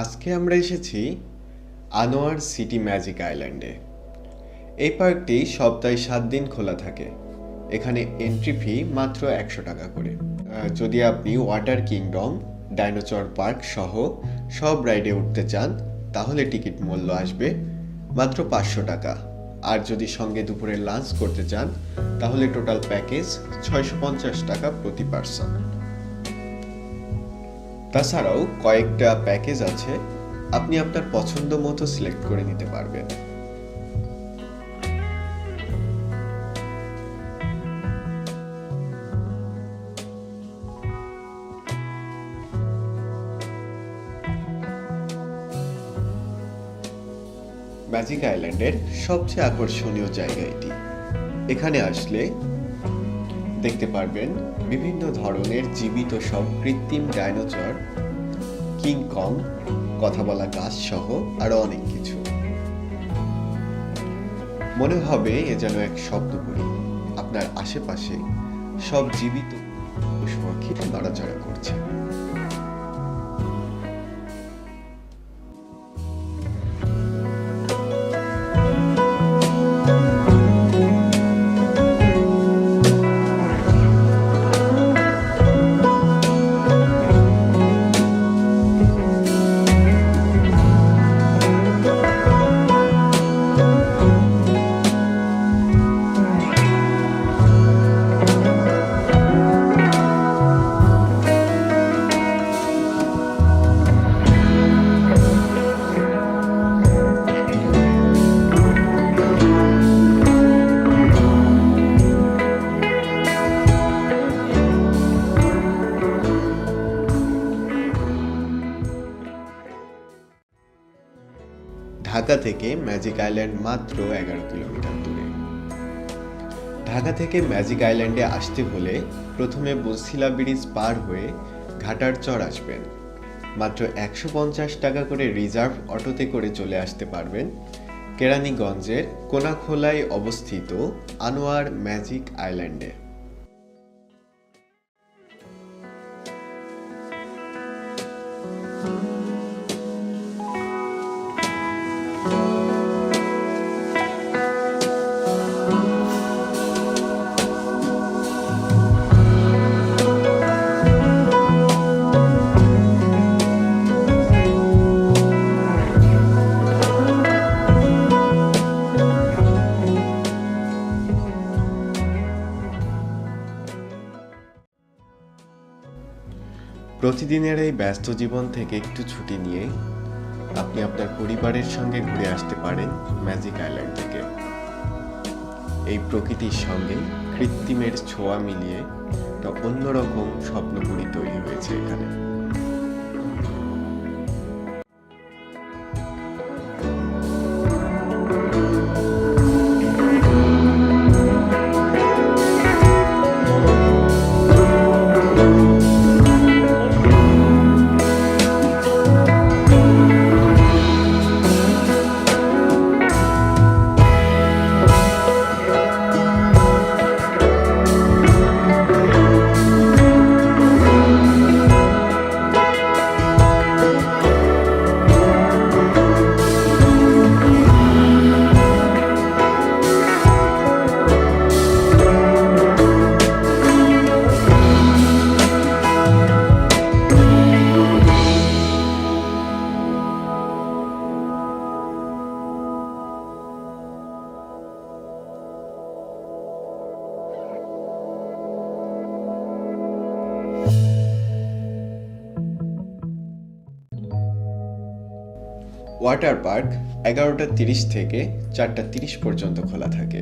আজকে আমরা এসেছি আনোয়ার সিটি ম্যাজিক আইল্যান্ডে। এই পার্কটি সপ্তাহে সাত দিন খোলা থাকে। এখানে এন্ট্রি ফি মাত্র একশো টাকা করে। যদি আপনি ওয়াটার কিংডম ডাইনোচর পার্ক সহ সব রাইডে উঠতে চান, তাহলে টিকিট মূল্য আসবে মাত্র পাঁচশো টাকা। আর যদি সঙ্গে দুপুরে লাঞ্চ করতে চান, তাহলে টোটাল প্যাকেজ ছয়শো পঞ্চাশ টাকা প্রতি পার্সন তাছাড়াও কয়েকটা প্যাকেজ আছে, আপনি আপনার পছন্দ মতো সিলেক্ট করে নিতে পারবেন। ম্যাজিক আইল্যান্ডের সবচেয়ে আকর্ষণীয় জায়গা এটি। এখানে আসলে দেখতে পারবেন বিভিন্ন ধরনের জীবিত সব কৃত্রিম ডাইনোসর, কিং কং, কথা বলা গাছ সহ আরও অনেক কিছু। মনে হবে এ যেন এক শব্দপুরী আপনার আশেপাশে সব জীবিত পশু পাখি নড়াচড়া করছে। ঢাকা থেকে ম্যাজিক আইল্যান্ড মাত্র এগারো কিলোমিটার দূরে। ঢাকা থেকে ম্যাজিক আইল্যান্ডে আসতে হলে প্রথমে বসিলা ব্রিজ পার হয়ে ঘাটার চর আসবেন। মাত্র একশো পঞ্চাশ টাকা করে রিজার্ভ অটোতে করে চলে আসতে পারবেন কেরানীগঞ্জের কোনাখোলায় অবস্থিত আনোয়ার ম্যাজিক আইল্যান্ডে। প্রতিদিনের এই ব্যস্ত জীবন থেকে একটু ছুটি নিয়ে আপনি আপনার পরিবারের সঙ্গে ঘুরে আসতে পারেন ম্যাজিক আইল্যান্ড থেকে। এই প্রকৃতির সঙ্গে কৃত্রিমের ছোঁয়া মিলিয়ে একটা অন্যরকম স্বপ্নপুরী তৈরি হয়েছে এখানে। ওয়াটার পার্ক এগারোটা তিরিশ থেকে চারটা তিরিশ পর্যন্ত খোলা থাকে।